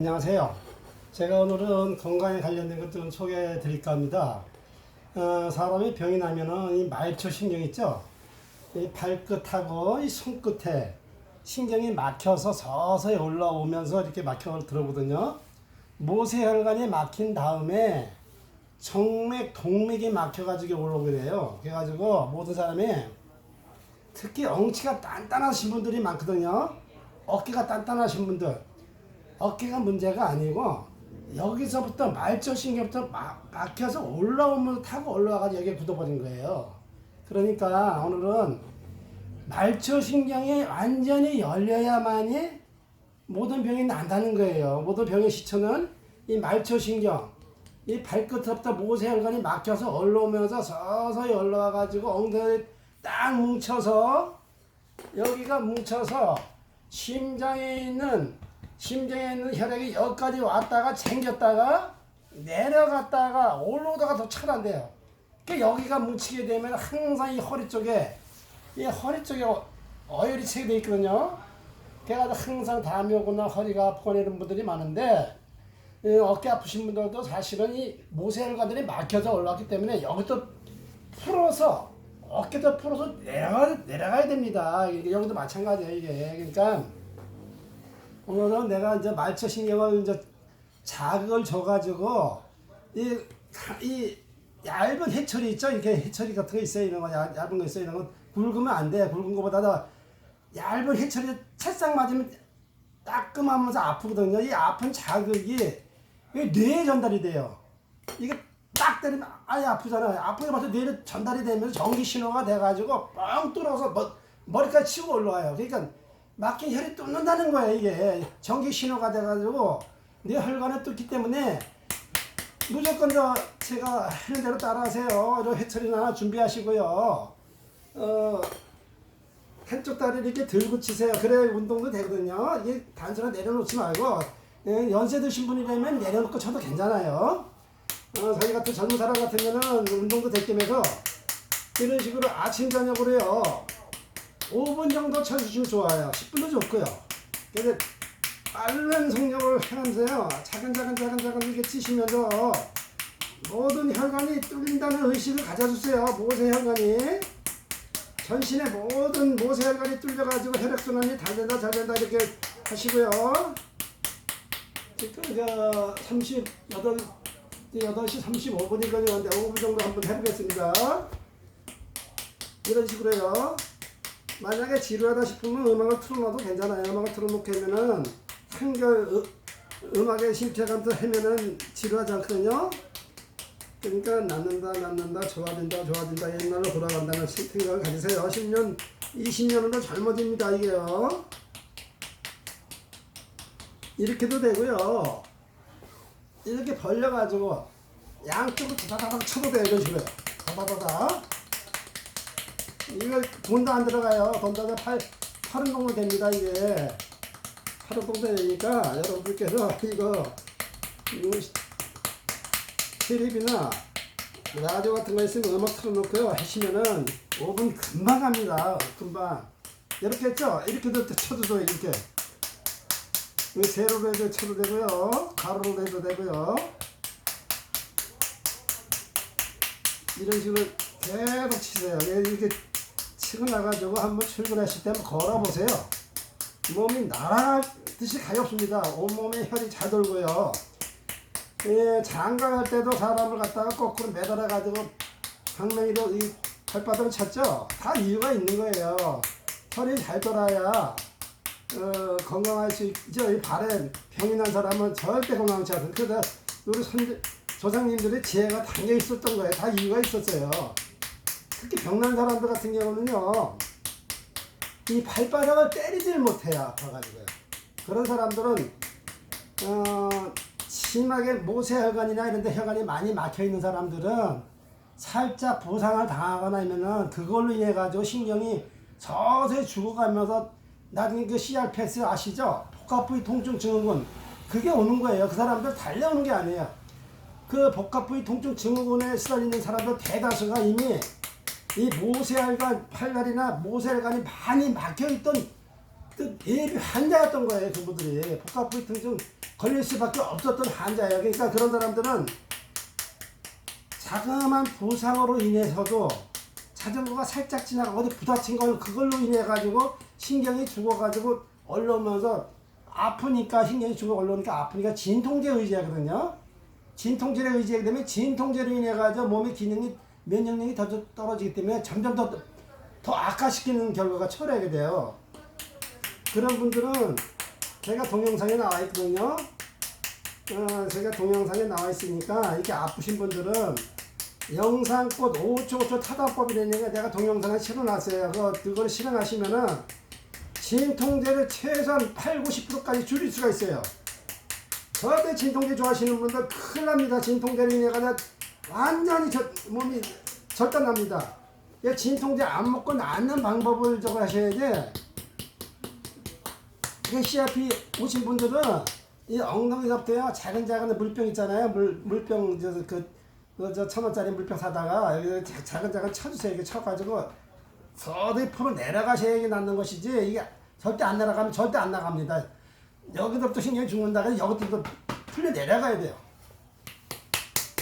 안녕하세요. 제가 오늘은 건강에 관련된 것 좀 소개해 드릴까 합니다. 어, 사람이 병이 나면은 이 말초 신경 있죠? 이 발끝하고 이 손끝에 신경이 막혀서 서서히 올라오면서 이렇게 막혀 들어오거든요. 모세혈관이 막힌 다음에 정맥, 동맥이 막혀가지고 올라오게 돼요. 그래가지고 모든 사람이 특히 엉치가 단단하신 분들이 많거든요. 어깨가 단단하신 분들. 어깨가 문제가 아니고 여기서부터 말초신경부터 막, 막혀서 올라오면 타고 올라와가지고 여기에 굳어버린 거예요. 그러니까 오늘은 말초신경이 완전히 열려야만이 모든 병이 난다는 거예요. 모든 병의 시초는 이 말초신경, 이 발끝부터 모세혈관이 막혀서 올라오면서 서서히 올라와가지고 엉덩이 딱 뭉쳐서 여기가 뭉쳐서 심장에 있는 심장에 있는 혈액이 여기까지 왔다가 챙겼다가 내려갔다가 올라오다가 더 차단돼요. 그 여기가 뭉치게 되면 항상 이 허리 쪽에 이 허리 쪽에 어- 어혈이 채게 돼 있거든요. 그래가지고 항상 담이 오거나 허리가 아프거나 이런 분들이 많은데 이 어깨 아프신 분들도 사실은 이 모세혈관들이 막혀서 올라왔기 때문에 여기도 풀어서 어깨도 풀어서 내려가, 내려가야 됩니다. 여기도 마찬가지예요 이게. 그러니까 오늘은 내가 이제 말초 신경을 이제 자극을 줘가지고 이, 이 얇은 해철이 있죠? 이렇게 해철이 같은 거 있어요. 이런 거 얇- 얇은 거 있어요. 이런 건 굵으면 안 돼. 굵은 거보다 얇은 해철이 채싹 맞으면 따끔하면서 아프거든요. 이 아픈 자극이 뇌에 전달이 돼요. 이게 딱 때리면 아예 아프잖아요. 아프게 봐서 뇌에 전달이 되면서 전기 신호가 돼가지고 뻥 뚫어서 머, 머리까지 치고 올라와요. 그러니까 막힌 혈이 뚫는다는 거예요. 이게 전기 신호가 돼가지고 뇌 혈관에 뚫기 때문에 무조건 저 제가 하는 대로 따라하세요. 이런 해철이나 준비하시고요. 어, 한쪽 다리를 이렇게 들고 치세요. 그래 운동도 되거든요. 이게 단순히 내려놓지 말고 예, 연세 드신 분이라면 내려놓고 쳐도 괜찮아요. 어, 저희 같은 젊은 사람 같으면은 운동도 되게 면서 이런 식으로 아침 저녁으로요. 5분 정도 쳐주시면 좋아요. 10분도 좋고요. 그래서 빠른 속력을 하면서요. 차근차근 차근차근 이렇게 치시면서 모든 혈관이 뚫린다는 의식을 가져주세요. 모세 혈관이. 전신의 모든 모세혈관이 뚫려가지고 혈액순환이 잘 된다 잘 된다 이렇게 하시고요. 지금 저 38, 8시 35분이거든요. 5분 정도 한번 해보겠습니다. 이런 식으로요. 만약에 지루하다 싶으면 음악을 틀어놔도 괜찮아요. 음악을 틀어놓게면은 한결 으, 심폐감도 하면은 지루하지 않거든요. 그러니까 낫는다 낫는다 좋아진다 좋아진다 옛날로 돌아간다는 생각을 가지세요. 10년 20년으로 젊어집니다 이게요. 이렇게도 되고요. 이렇게 벌려가지고 양쪽으로 다다다닥 쳐도 돼요 이런 식으로 다다다닥 이거 돈도 안 들어가요. 돈도 팔, 팔 운동은 됩니다 이게. 팔 운동도 되니까 여러분들께서 이거 이거 텔레비나 라디오 같은 거 있으면 음악 틀어놓고요. 하시면은 5분 금방 갑니다. 금방. 이렇게 했죠? 이렇게도 쳐도 돼요 이렇게. 이 세로로 해도 쳐도 되고요. 가로로 해도 되고요. 이런 식으로 계속 치세요. 예, 이렇게 치고 나가지고 한번 출근하실 때 걸어보세요 몸이 날아가듯이 가엾습니다 온몸에 혈이 잘 돌고요 예, 장가 갈 때도 사람을 갖다가 거꾸로 매달아 가지고 방망이로 이 발바닥을 찼죠. 다 이유가 있는 거예요. 혈이 잘 돌아야 어, 건강할 수 있죠. 이 발에 병이 난 사람은 절대 건강하지 않아요. 그러다 우리 선 조상님들의 지혜가 담겨 있었던 거예요. 다 이유가 있었어요. 특히 병난 사람들 같은 경우는요. 이 발바닥을 때리질 못해요. 아파가지고요. 그런 사람들은 어, 심하게 모세혈관이나 이런 데 혈관이 많이 막혀 있는 사람들은 살짝 부상을 당하거나 하면은 그걸로 인해 가지고 신경이 서서히 죽어가면서 나중에 그 CRPS 아시죠? 복합부위 통증 증후군 그게 오는 거예요. 그 사람들 달려오는 게 아니에요. 그 복합부위 통증 증후군에 시달리는 사람들 대다수가 이미 이 모세혈관 팔갈이나 모세혈관이 많이 막혀 있던 또 예비 환자였던 거예요 그분들이 복합부위통증 걸릴 수밖에 없었던 환자예요 그러니까 그런 사람들은 자그마한 부상으로 인해서도 자전거가 살짝 지나가 어디 부딪힌 걸 그걸로 인해 가지고 신경이 죽어가지고 얼려오면서 아프니까 신경이 죽어 얼려오니까 아프니까 진통제 의지하거든요. 진통제를 의지하게 되면 진통제로 인해 가지고 몸의 기능이 면역력이 더 떨어지기 때문에 점점 더, 더 악화시키는 결과가 초래하게 돼요. 그런 분들은 제가 동영상에 나와 있거든요. 어, 제가 동영상에 나와 있으니까 이렇게 아프신 분들은 영상꽃 5초 5초 타단법이라는 게 내가 동영상에 실어놨어요. 그거, 그걸 실어나시면은 진통제를 최소한 8, 90%까지 줄일 수가 있어요. 절대 진통제 좋아하시는 분들 큰일 납니다. 진통제로 인해 가지고 완전히 저, 몸이 절단납니다. 이 진통제 안 먹고 낫는 방법을 저거 하셔야 돼. 이게 CRP 오신 분들은 이 엉덩이서부터요. 작은 작은 물병 있잖아요. 물 물병 저그저 원짜리 물병 사다가 여기 자- 작은 작은 쳐주세요. 이렇게 쳐가지고 서서히 풀어 내려가셔야 낫는 것이지. 이게 절대 안 내려가면 절대 안 나갑니다. 여기서부터 신경이 죽는다가 여기부터 풀려 내려가야 돼요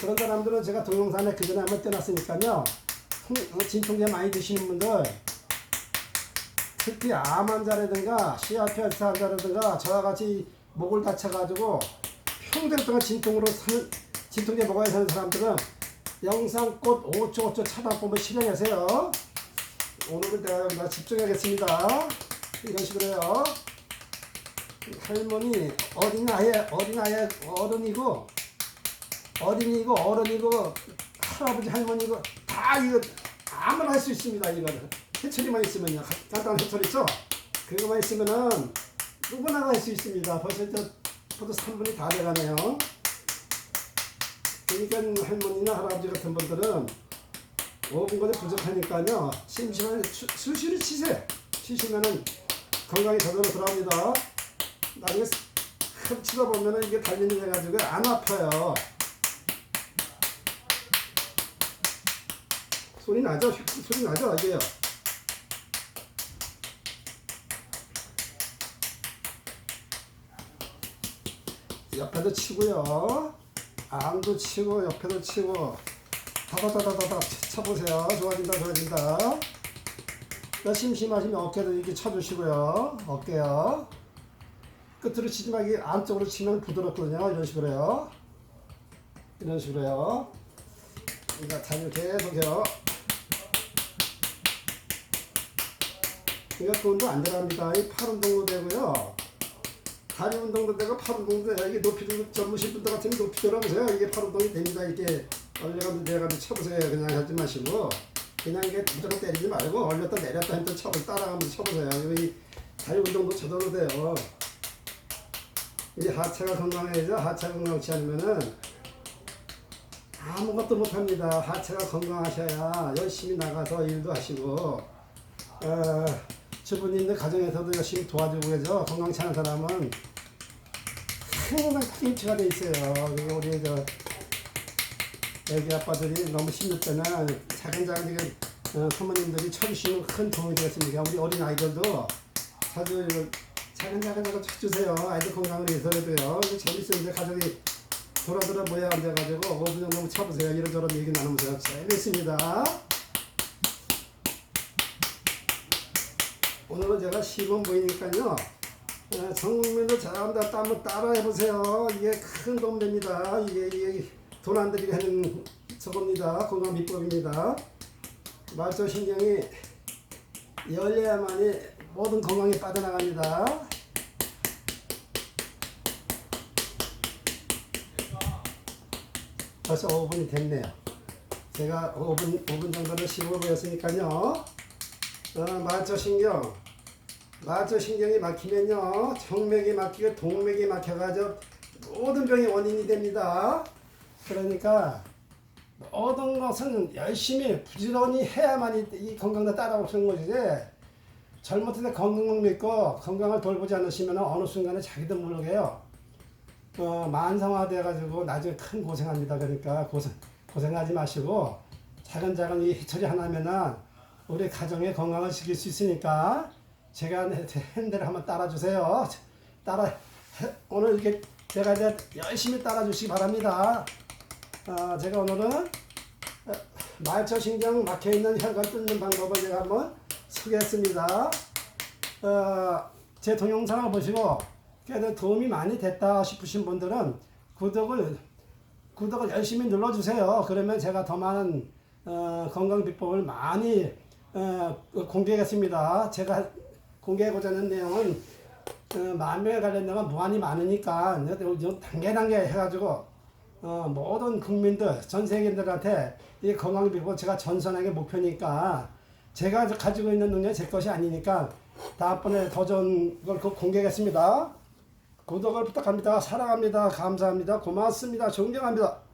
그런 사람들은 제가 동영상에 그 전에 한번 떼놨으니까요 통- 어, 진통제 많이 드시는 분들 특히 암 환자라든가 CRP 환자라든가 저와 같이 목을 다쳐가지고 평생 동안 진통으로 사는 진통제 먹어야 사는 사람들은 영상꽃 5초 5초 차단법을 실행하세요. 오늘은 내가 나 집중하겠습니다. 이런 식으로요. 할머니 어린아이 어린아이 어른이고 어린이고 어른이고 할아버지 할머니고 다 이거 아무나 할 수 있습니다 이거는. 해처리만 있으면요. 가- 간단한 해처리죠? 그거만 있으면은 누구나 할 수 있습니다. 벌써 저 벌써 3분이 다 돼가네요. 그러니까 할머니나 할아버지 같은 분들은 5분 거리 부족하니까요. 심심하면 수- 수시로 치세요 치시면은 건강이 저절로 돌아옵니다. 나중에 흠 치다 보면은 이게 달리는 해 가지고 안 아파요 소리 나죠? 휙 소리 나죠? 이게요. 옆에도 치고요. 암도 치고 옆에도 치고 다다다다다다 쳐보세요. 좋아진다 좋아진다. 나 심심하시면 어깨도 이렇게 쳐주시고요. 어깨요. 끝으로 치지 말고 안쪽으로 치면 부드럽거든요. 이런 식으로요. 이런 식으로요. 그러니까 다리를 계속해요. 그러니까 안 들어갑니다. 이 팔 운동도 되고요. 다리 운동도 되고 팔 운동도 돼요. 이게 높이도 젊으신 분들 같으면 높이 들어보세요. 이게 팔 운동이 됩니다. 이렇게 얼려가지고 내려가지고 쳐보세요. 그냥 하지 마시고 그냥 이게 무조건 때리지 말고 얼렸다 내렸다 했다 쳐보 따라가면서 쳐보세요. 이 다리 운동도 저절로 돼요. 이 하체가 건강해야죠. 하체가 건강치 않으면은 아무것도 못합니다. 하체가 건강하셔야 열심히 나가서 일도 하시고 어, 주부님들 가정에서도 열심히 도와주고 계죠. 건강치 않은 사람은 항상 파김치가 돼 있어요. 그리고 우리 저 애기 아빠들이 너무 힘들 때는 작은 작은 지금 어, 사모님들이 쳐주시면 큰 도움이 되겠습니다. 우리 어린 아이들도 자주 작은 작은 작은 쳐주세요. 아이들 건강을 위해서라도요. 재밌어요. 가족이 돌아 돌아 모여 앉아가지고 5분 정도 쳐보세요. 이런저런 얘기 나누면서 재밌습니다. 오늘은 제가 시범 보이니까요. 어, 정면도 잘한다 한번 따라 해보세요. 이게 큰 도움 됩니다. 이게, 이게 돈 안 들이게 하는 저겁니다. 건강 비법입니다. 말초 신경이 열려야만이 모든 건강이 빠져나갑니다. 벌써 5분이 됐네요. 제가 5분, 5분 정도는 시범 보였으니까요. 어, 말초신경 말초신경이 막히면요 정맥이 막히고 동맥이 막혀가지고 모든 병의 원인이 됩니다. 그러니까 모든 것은 열심히 부지런히 해야만 이, 이 건강을 따라오는 거지. 때 건강을 믿고 건강을 돌보지 않으시면 어느 순간에 자기도 모르게요. 어, 만성화돼 가지고 나중에 큰 고생합니다. 그러니까 고생, 고생하지 마시고 작은 작은 이 해처리 하나면은 우리 가정의 건강을 지킬 수 있으니까 제가 한 대로 한번 따라주세요. 따라 오늘 이렇게 제가 이제 열심히 따라주시기 바랍니다. 아, 제가 오늘은 어, 말초 신경 막혀 있는 혈관 뚫는 방법을 제가 한번 소개했습니다. 어, 제 동영상을 보시고 그래도 도움이 많이 됐다 싶으신 분들은 구독을 구독을 열심히 눌러주세요. 그러면 제가 더 많은 어, 건강 비법을 많이 어, 공개하겠습니다. 제가 공개하고자 하는 내용은 어, 만병에 관련된 무한히 많으니까 요 단계 단계 해가지고 어, 모든 국민들 전 세계인들한테 이 건강 비법 제가 전선하게 목표니까 제가 가지고 있는 능력이 제 것이 아니니까 다음번에 더 좋은 걸 공개하겠습니다. 구독을 부탁합니다. 사랑합니다. 감사합니다. 고맙습니다. 존경합니다.